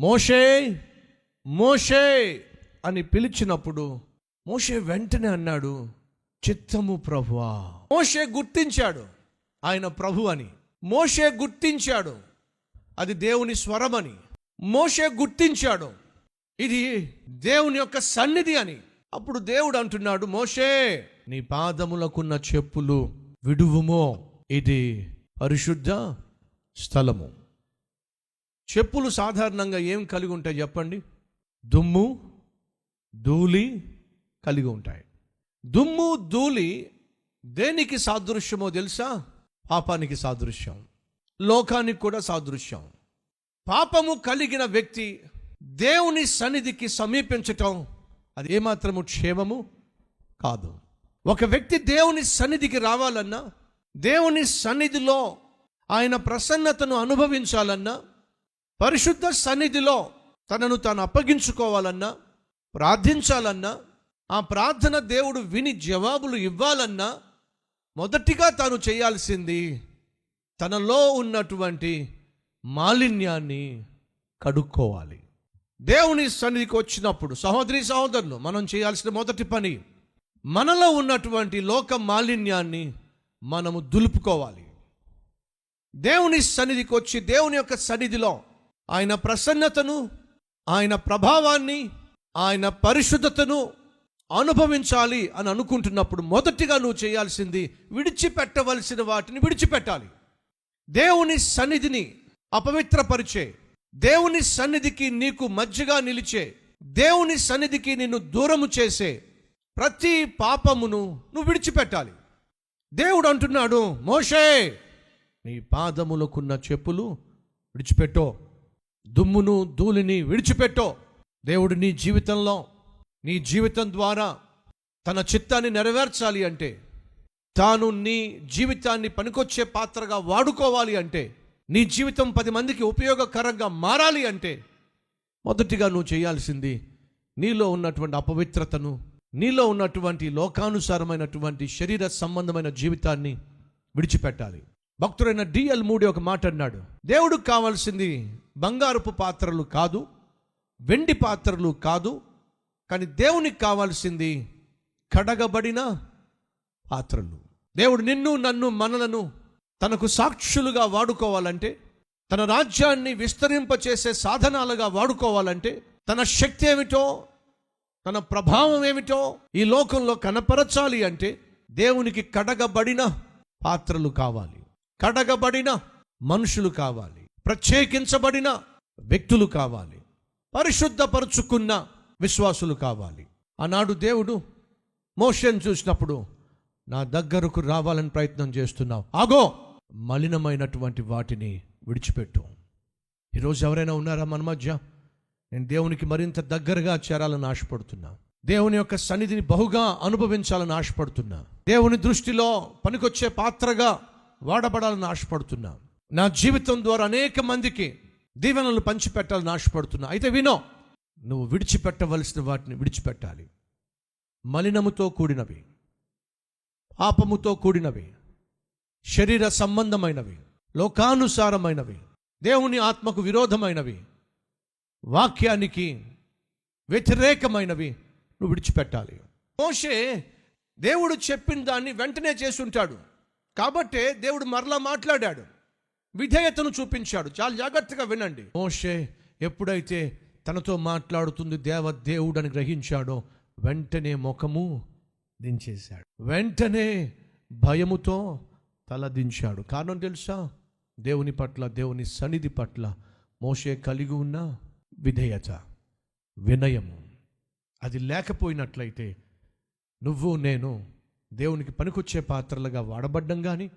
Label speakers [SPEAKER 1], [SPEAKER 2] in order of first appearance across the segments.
[SPEAKER 1] మోషే మోషే అని పిలిచినప్పుడు మోషే వెంటనే అన్నాడు చిత్తము ప్రభువా. మోషే గుర్తించాడు ఆయన ప్రభు అని. మోషే గుర్తించాడు అది దేవుని స్వరమని. మోషే గుర్తించాడు ఇది దేవుని యొక్క సన్నిధి అని. అప్పుడు దేవుడు అంటున్నాడు మోషే నీ పాదములకున్న చెప్పులు విడువుమో. ఇది పరిశుద్ధ స్థలము. చెప్పులు సాధారణంగా ఏం కలిగి ఉంటాయి చెప్పండి? దుమ్ము ధూళి కలిగి ఉంటాయి. దుమ్ము ధూళి దేనికి సాదృశ్యమో తెలుసా? పాపానికి సాదృశ్యం. లోకానికి కూడా సాదృశ్యం. పాపము కలిగిన వ్యక్తి దేవుని సన్నిధికి సమీపించటం అది ఏమాత్రము క్షేమము కాదు. ఒక వ్యక్తి దేవుని సన్నిధికి రావాలన్నా దేవుని సన్నిధిలో ఆయన ప్రసన్నతను అనుభవించాలన్నా పరిశుద్ధ సన్నిధిలో తనను తాను అప్పగించుకోవాలన్నా ప్రార్థించాలన్నా ఆ ప్రార్థన దేవుడు విని జవాబులు ఇవ్వాలన్నా మొదటిగా తాను చేయాల్సింది తనలో ఉన్నటువంటి మాలిన్యాన్ని కడుక్కోవాలి. దేవుని సన్నిధికి వచ్చినప్పుడు సహోదరి సహోదరులు మనం చేయాల్సిన మొదటి పని మనలో ఉన్నటువంటి లోక మాలిన్యాన్ని మనము దులుపుకోవాలి. దేవుని సన్నిధికి వచ్చి దేవుని యొక్క సన్నిధిలో ఆయన ప్రసన్నతను ఆయన ప్రభావాన్ని ఆయన పరిశుద్ధతను అనుభవించాలి అని అనుకుంటున్నప్పుడు మొదటిగా నువ్వు చేయాల్సింది విడిచిపెట్టవలసిన వాటిని విడిచిపెట్టాలి. దేవుని సన్నిధిని అపవిత్రపరిచే దేవుని సన్నిధికి నీకు మధ్యగా నిలిచే దేవుని సన్నిధికి నిన్ను దూరము చేసే ప్రతి పాపమును నువ్వు విడిచిపెట్టాలి. దేవుడు అంటున్నాడు మోషే నీ పాదములకున్న చెప్పులు విడిచిపెట్టో. దుమ్మును ధూళిని విడిచిపెట్టో. దేవుడు నీ జీవితంలో నీ జీవితం ద్వారా తన చిత్తాన్ని నెరవేర్చాలి అంటే తాను నీ జీవితాన్ని పనికొచ్చే పాత్రగా వాడుకోవాలి అంటే నీ జీవితం పది మందికి ఉపయోగకరంగా మారాలి అంటే మొదటిగా నువ్వు చేయాల్సింది నీలో ఉన్నటువంటి అపవిత్రతను నీలో ఉన్నటువంటి లోకానుసారమైనటువంటి శరీర సంబంధమైన జీవితాన్ని విడిచిపెట్టాలి. భక్తుడైన డిఎల్ మూడి ఒక మాట అన్నాడు. దేవుడికి కావాల్సింది బంగారపు పాత్రలు కాదు వెండి పాత్రలు కాదు కానీ దేవునికి కావాల్సింది కడగబడిన పాత్రలు. దేవుడు నిన్ను నన్ను మనలను తనకు సాక్షులుగా వాడుకోవాలంటే తన రాజ్యాన్ని విస్తరింపచేసే సాధనాలుగా వాడుకోవాలంటే తన శక్తి ఏమిటో తన ప్రభావం ఏమిటో ఈ లోకంలో కనపరచాలి అంటే దేవునికి కడగబడిన పాత్రలు కావాలి. కడగబడిన మనుషులు కావాలి ప్రత్యేకించబడిన వ్యక్తులు కావాలి పరిశుద్ధపరుచుకున్న విశ్వాసులు కావాలి. ఆనాడు దేవుడు మోషన్ చూసినప్పుడు నా దగ్గరకు రావాలని ప్రయత్నం చేస్తున్నావు ఆగో మలినమైనటువంటి వాటిని విడిచిపెట్టు. ఈరోజు ఎవరైనా ఉన్నారా మన మధ్య? నేను దేవునికి మరింత దగ్గరగా చేరాలని ఆశపడుతున్నా. దేవుని యొక్క సన్నిధిని బహుగా అనుభవించాలని ఆశపడుతున్నా. దేవుని దృష్టిలో పనికొచ్చే పాత్రగా వాడబడాలని ఆశపడుతున్నా. నా జీవితం ద్వారా అనేక మందికి దీవెనలు పంచిపెట్టాలని ఆశపడుతున్నా. అయితే వినో నువ్వు విడిచిపెట్టవలసిన వాటిని విడిచిపెట్టాలి. మలినముతో కూడినవి పాపముతో కూడినవి శరీర సంబంధమైనవి లోకానుసారమైనవి దేవుని ఆత్మకు విరోధమైనవి వాక్యానికి వ్యతిరేకమైనవి నువ్వు విడిచిపెట్టాలి. మోషే దేవుడు చెప్పిన దాన్ని వెంటనే చేసుంటాడు కాబట్టే దేవుడు మరలా మాట్లాడాడు. విధేయతను చూపించాడు. చాలా జాగ్రత్తగా వినండి. మోషే ఎప్పుడైతే తనతో మాట్లాడుతుంది దేవ దేవుడని గ్రహించాడో వెంటనే ముఖము దించేశాడు. వెంటనే భయముతో తల దించాడు. కారణం తెలుసా? దేవుని పట్ల దేవుని సన్నిధి పట్ల మోషే కలిగి ఉన్న విధేయత వినయము. అది లేకపోయినట్లయితే నువ్వు నేను దేవునికి పనికొచ్చే పాత్రలుగా వాడబడ్డం కానీ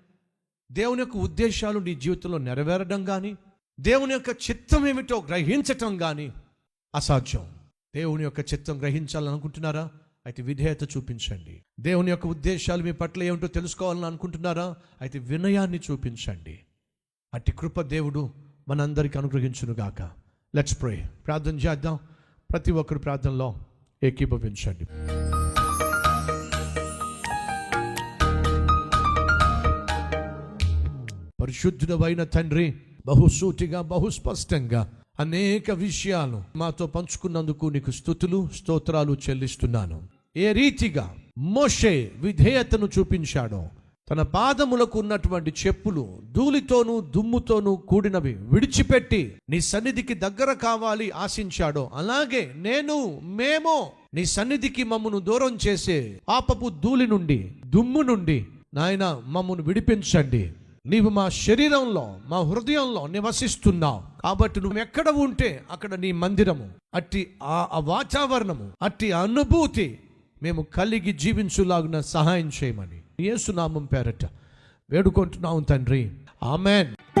[SPEAKER 1] దేవుని యొక్క ఉద్దేశాలు నీ జీవితంలో నెరవేరడం కానీ దేవుని యొక్క చిత్తం ఏమిటో గ్రహించటం కానీ అసాధ్యం. దేవుని యొక్క చిత్తం గ్రహించాలనుకుంటున్నారా? అయితే విధేయత చూపించండి. దేవుని యొక్క ఉద్దేశాలు మీ పట్ల ఏమిటో తెలుసుకోవాలని అనుకుంటున్నారా? అయితే వినయాన్ని చూపించండి. అట్టి కృప దేవుడు మనందరికి అనుగ్రహించునుగాక లెట్స్ ప్రే ప్రార్థన చేద్దాం. ప్రతి ఒక్కరు ప్రార్థనలో ఏకీభవించండి. పరిశుద్ధుడవైన తండ్రి బహుసూటిగా బహుస్పష్టంగా అనేక విషయాలు మాతో పంచుకున్నందుకు నీకు స్థుతులు స్తోత్రాలు చెల్లిస్తున్నాను. ఏ రీతిగా మోషే విధేయతను చూపించాడో తన పాదములకు ఉన్నటువంటి చెప్పులు ధూళితోనూ దుమ్ముతోనూ కూడినవి విడిచిపెట్టి నీ సన్నిధికి దగ్గర కావాలి ఆశించాడో అలాగే నేను మేము నీ సన్నిధికి మమ్మను దూరం చేసే పాపపు ధూళి నుండి దుమ్ము నుండి నాయన మమ్మను విడిపించండి. నీవు మా శరీరంలో మా హృదయంలో నివసిస్తున్నావు. కాబట్టి నువ్వు ఎక్కడ ఉంటే అక్కడ నీ మందిరము. అట్టి ఆ వాతావరణము అట్టి అనుభూతి మేము కలిగి జీవించులాగున సహాయం చేయమని. యేసునామం పేరట వేడుకుంటున్నాం తండ్రి. ఆమెన్.